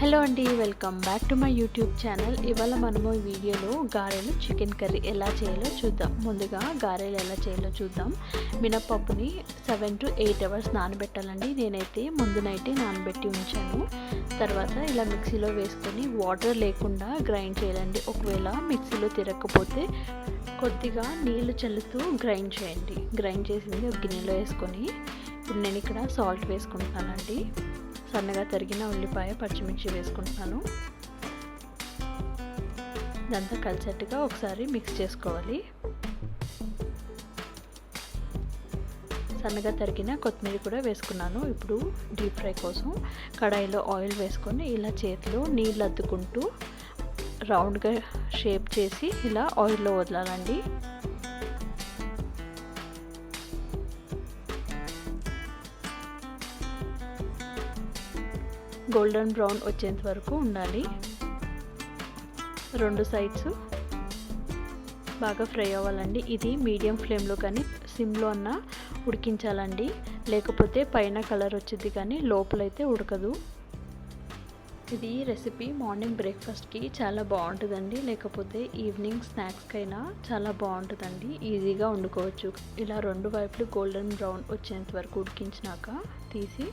Hello అండి welcome back to my YouTube channel. ఇవాళ మనము ఈ వీడియోలో గారెలు చికెన్ కర్రీ ఎలా చేయాలో చూద్దాం. ముందుగా గారెలు ఎలా చేయాలో చూద్దాం. మినప్పప్పుని సెవెన్ టు ఎయిట్ అవర్స్ నానబెట్టాలండి. నేనైతే ముందు నైటే నానబెట్టి ఉంచాను. తర్వాత ఇలా మిక్సీలో వేసుకొని వాటర్ లేకుండా గ్రైండ్ చేయాలండి. ఒకవేళ మిక్సీలో తిరగకపోతే కొద్దిగా నీళ్ళు చల్లుతూ గ్రైండ్ చేయండి. గ్రైండ్ చేసింది ఒక గిన్నెలో వేసుకొని ఇప్పుడు నేను ఇక్కడ సాల్ట్ వేసుకుంటానండి సన్నగా తరిగిన ఉల్లిపాయ పచ్చిమిర్చి వేసుకుంటున్నాను ఇదంతా కలిసేట్టుగా ఒకసారి మిక్స్ చేసుకోవాలి. సన్నగా తరిగిన కొత్తిమీర కూడా వేసుకున్నాను. ఇప్పుడు డీప్ ఫ్రై కోసం కడాయిలో ఆయిల్ వేసుకొని ఇలా చేతిలో నీళ్ళు అద్దుకుంటూ రౌండ్గా షేప్ చేసి ఇలా ఆయిల్లో వదలాలండి. గోల్డెన్ బ్రౌన్ వచ్చేంత వరకు ఉండాలి. రెండు సైడ్స్ బాగా ఫ్రై అవ్వాలండి. ఇది మీడియం ఫ్లేమ్లో కానీ సిమ్లో అన్న ఉడికించాలండి. లేకపోతే పైన కలర్ వచ్చింది కానీ లోపలైతే ఉడకదు. ఇది రెసిపీ మార్నింగ్ బ్రేక్ఫాస్ట్కి చాలా బాగుంటుందండి. లేకపోతే ఈవినింగ్ స్నాక్స్కైనా చాలా బాగుంటుందండి. ఈజీగా వండుకోవచ్చు. ఇలా రెండు వైపులు గోల్డెన్ బ్రౌన్ వచ్చేంత వరకు ఉడికించినాక తీసి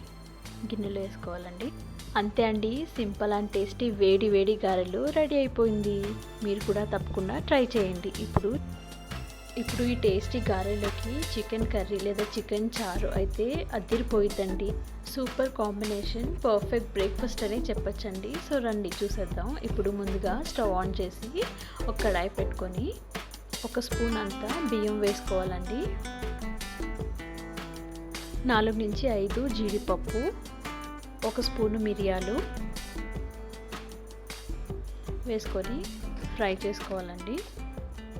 గిన్నెలో వేసుకోవాలండి. అంతే అండి సింపుల్ అండ్ టేస్టీ వేడి వేడి గారెలు రెడీ అయిపోయింది. మీరు కూడా తప్పకుండా ట్రై చేయండి. ఇప్పుడు ఇప్పుడు ఈ టేస్టీ గారెలోకి చికెన్ కర్రీ లేదా చికెన్ చారు అయితే అదిరిపోయిద్దండి. సూపర్ కాంబినేషన్ పర్ఫెక్ట్ బ్రేక్ఫాస్ట్ అని చెప్పచ్చండి. సో రండి చూసేద్దాం. ఇప్పుడు ముందుగా స్టవ్ ఆన్ చేసి ఒక కడాయి పెట్టుకొని ఒక స్పూన్ అంతా బియ్యం వేసుకోవాలండి. నాలుగు నుంచి ఐదు జీడిపప్పు ఒక స్పూను మిరియాలు వేసుకొని ఫ్రై చేసుకోవాలండి.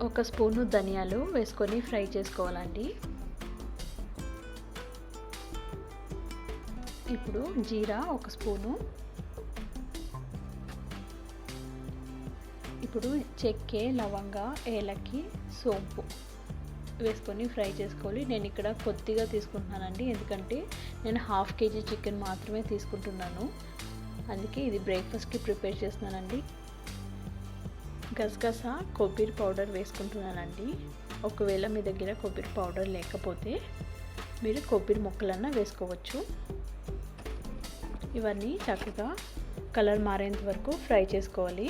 ఒక స్పూను ధనియాలు వేసుకొని ఫ్రై చేసుకోవాలండి. ఇప్పుడు జీరా ఒక స్పూను. ఇప్పుడు చెక్కే లవంగ ఏలకి సోంపు. వేసుకొని ఫ్రై చేసుకోవాలి. నేను ఇక్కడ కొద్దిగా తీసుకుంటున్నానండి. ఎందుకంటే నేను హాఫ్ కేజీ చికెన్ మాత్రమే తీసుకుంటున్నాను. అందుకే ఇది బ్రేక్ఫాస్ట్కి ప్రిపేర్ చేస్తున్నానండి. గసగస కొబ్బరి పౌడర్ వేసుకుంటున్నానండి. ఒకవేళ మీ దగ్గర కొబ్బరి పౌడర్ లేకపోతే మీరు కొబ్బరి ముక్కలన్నా వేసుకోవచ్చు. ఇవన్నీ చక్కగా కలర్ మారేంత వరకు ఫ్రై చేసుకోవాలి.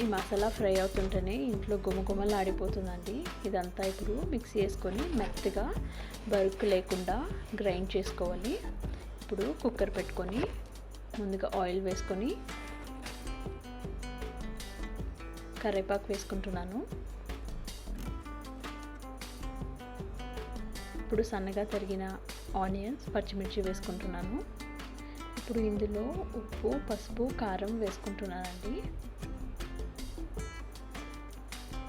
ఈ మసాలా ఫ్రై అవుతుంటేనే ఇంట్లో గుమగుమలు ఆడిపోతుందండి. ఇదంతా ఇప్పుడు మిక్సీ వేసుకొని మెత్తగా బరుకు లేకుండా గ్రైండ్ చేసుకోవాలి. ఇప్పుడు కుక్కర్ పెట్టుకొని ముందుగా ఆయిల్ వేసుకొని కరివేపాకు వేసుకుంటున్నాను. ఇప్పుడు సన్నగా తరిగిన ఆనియన్స్ పచ్చిమిర్చి వేసుకుంటున్నాను. ఇప్పుడు ఇందులో ఉప్పు పసుపు కారం వేసుకుంటున్నానండి.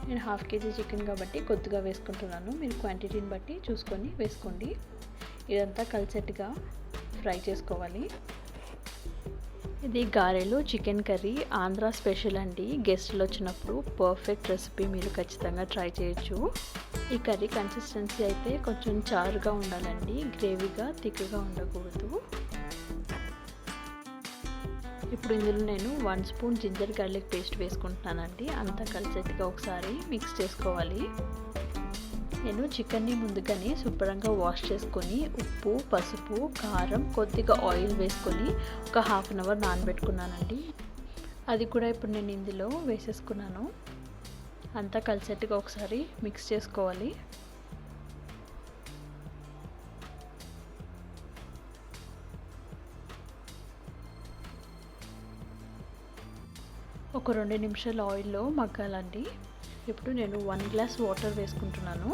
నేను హాఫ్ కేజీ చికెన్ కాబట్టి కొద్దిగా వేసుకుంటున్నాను. మీరు క్వాంటిటీని బట్టి చూసుకొని వేసుకోండి. ఇదంతా కలిసెట్గా ఫ్రై చేసుకోవాలి. ఇది గారెలు చికెన్ కర్రీ ఆంధ్ర స్పెషల్ అండి. గెస్ట్లు వచ్చినప్పుడు పర్ఫెక్ట్ రెసిపీ మీరు ఖచ్చితంగా ట్రై చేయొచ్చు. ఈ కర్రీ కన్సిస్టెన్సీ అయితే కొంచెం చారుగా ఉండాలండి. గ్రేవీగా థిక్గా ఉండకూడదు. ఇప్పుడు ఇందులో నేను one spoon ginger garlic paste వేసుకుంటున్నానండి. అంతా కలిసేట్టుగా ఒకసారి మిక్స్ చేసుకోవాలి. నేను చికెన్ని ముందుగానే శుభ్రంగా వాష్ చేసుకొని ఉప్పు పసుపు కారం కొద్దిగా ఆయిల్ వేసుకొని ఒక హాఫ్ అన్ అవర్ నానబెట్టుకున్నానండి. అది కూడా ఇప్పుడు నేను ఇందులో వేసేసుకున్నాను. అంతా కలిసేట్టుగా ఒకసారి మిక్స్ చేసుకోవాలి. ఒక రెండు నిమిషాలు ఆయిల్లో మగ్గాలండి. ఇప్పుడు నేను వన్ గ్లాస్ వాటర్ వేసుకుంటున్నాను.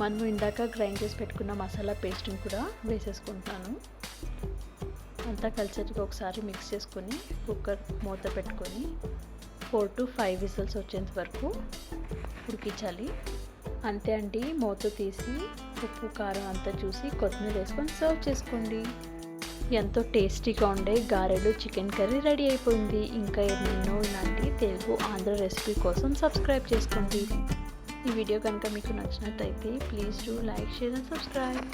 మనం ఇందాక గ్రైండ్ చేసి పెట్టుకున్న మసాలా పేస్ట్ని కూడా వేసేసుకుంటున్నాను. అంతా కలిసేట్టుగా ఒకసారి మిక్స్ చేసుకొని కుక్కర్ మూత పెట్టుకొని ఫోర్ టు ఫైవ్ విజిల్స్ వచ్చేంత వరకు ఉడికించాలి. అంతే అండి మూత తీసి ఉప్పు కారం అంతా చూసి కొత్తిమీర వేసుకొని సర్వ్ చేసుకోండి. ఎంతో టేస్టీగా ఉండే గారెలు చికెన్ కర్రీ రెడీ అయిపోయింది. ఇంకా ఎన్నెన్నో ఇలాంటి తెలుగు ఆంధ్ర రెసిపీ కోసం సబ్స్క్రైబ్ చేసుకోండి. ఈ వీడియో కనుక మీకు నచ్చినట్టయితే please do like share and subscribe.